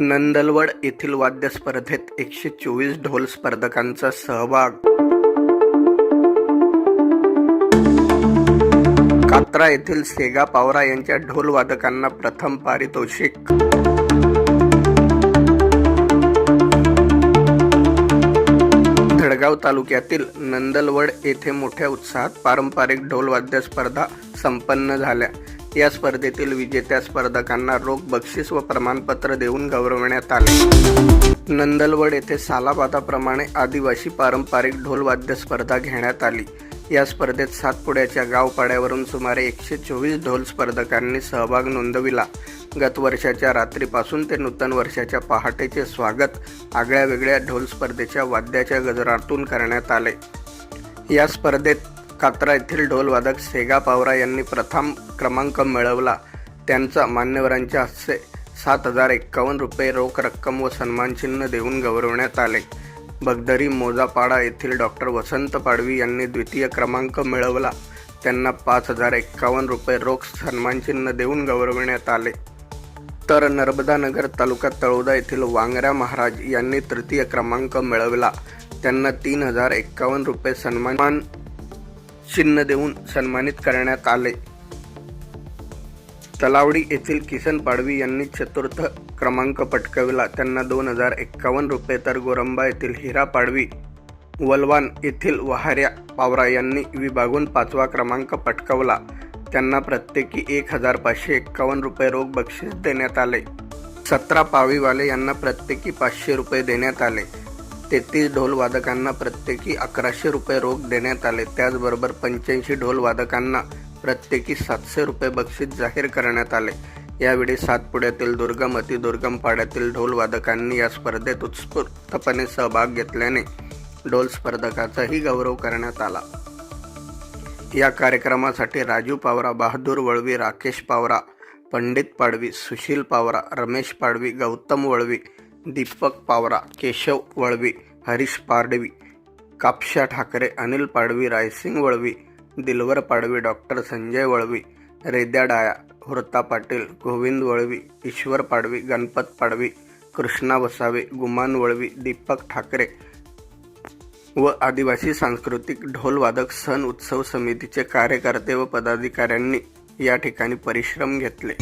नंदलवड येथील वाद्य स्पर्धेत एकशे चोवीस ढोल स्पर्धकांचा सहभाग. कात्रा येथील सेगा पावरा यांच्या ढोल वादकांना प्रथम पारितोषिक. धडगाव तालुक्यातील नंदलवड येथे मोठ्या उत्साहात पारंपरिक ढोलवाद्य स्पर्धा संपन्न झाल्या. या स्पर्धेतील विजेत्या स्पर्धकांना रोख बक्षीस व प्रमाणपत्र देऊन गौरवण्यात आले. नंदलवड येथे सालाबादाप्रमाणे आदिवासी पारंपरिक ढोल वाद्य स्पर्धा घेण्यात आली. या स्पर्धेत सातपुड्याच्या गावपाड्यावरून सुमारे एकशे चोवीस ढोल स्पर्धकांनी सहभाग नोंदविला. गत वर्षाच्या रात्रीपासून ते नूतन वर्षाच्या पहाटेचे स्वागत आगळ्या वेगळ्या ढोल स्पर्धेच्या वाद्याच्या गजरातून करण्यात आले. या स्पर्धेत कात्रा येथील ढोलवादक सेगा पावरा यांनी प्रथम क्रमांक मिळवला. त्यांचा मान्यवरांच्या हस्ते सात हजार एक्कावन्न रुपये रोख रक्कम व सन्मानचिन्ह देऊन गौरवण्यात आले. बगदरी मोजापाडा येथील डॉक्टर वसंत पाडवी यांनी द्वितीय क्रमांक मिळवला. त्यांना पाच हजार एक्कावन्न रुपये रोख सन्मानचिन्ह देऊन गौरवण्यात आले. तर नर्मदानगर तालुका तळोदा येथील वांगऱ्या महाराज यांनी तृतीय क्रमांक मिळवला. त्यांना तीन हजार एक्कावन्न रुपये सन्मान चिन्ह देऊन सन्मानित करण्यात आले. तलावडी येथील किसन पाडवी यांनी चतुर्थ क्रमांक पटकाविला. त्यांना दोन हजार एक्कावन्न रुपये तर गोरंबा येथील हिरा पाडवी वलवान येथील वहाऱ्या पावरा यांनी विभागून पाचवा क्रमांक पटकावला. त्यांना प्रत्येकी एक हजार पाचशे एक्कावन्न रुपये रोख बक्षीस देण्यात आले. सतरा पावीवाले यांना प्रत्येकी पाचशे रुपये देण्यात आले. तेहतीस ढोल वादकांना प्रत्येकी अकराशे रुपये रोख देण्यात आले. त्याचबरोबर पंच्याऐंशी ढोल वादकांना प्रत्येकी सातशे रुपये बक्षीस जाहीर करण्यात आले. यावेळी सातपुड्यातील दुर्गम अति दुर्गम पाड्यातील ढोलवादकांनी या स्पर्धेत उत्स्फूर्तपणे सहभाग घेतल्याने ढोल स्पर्धकाचाही गौरव करण्यात आला. या कार्यक्रमासाठी राजू पावरा बहादूर वळवी राकेश पावरा पंडित पाडवी सुशील पावरा रमेश पाडवी गौतम वळवी दीपक पावरा केशव वळवी हरीश पाडवी कापशा ठाकरे अनिल पाडवी रायसिंग वळवी दिलवर पाडवी डॉक्टर संजय वळवी रेद्या डाया हुरता पाटील गोविंद वळवी ईश्वर पाडवी गणपत पाडवी कृष्णा वसावे गुमान वळवी दीपक ठाकरे व आदिवासी सांस्कृतिक ढोलवादक सण उत्सव समितीचे कार्यकर्ते व पदाधिकाऱ्यांनी या ठिकाणी परिश्रम घेतले.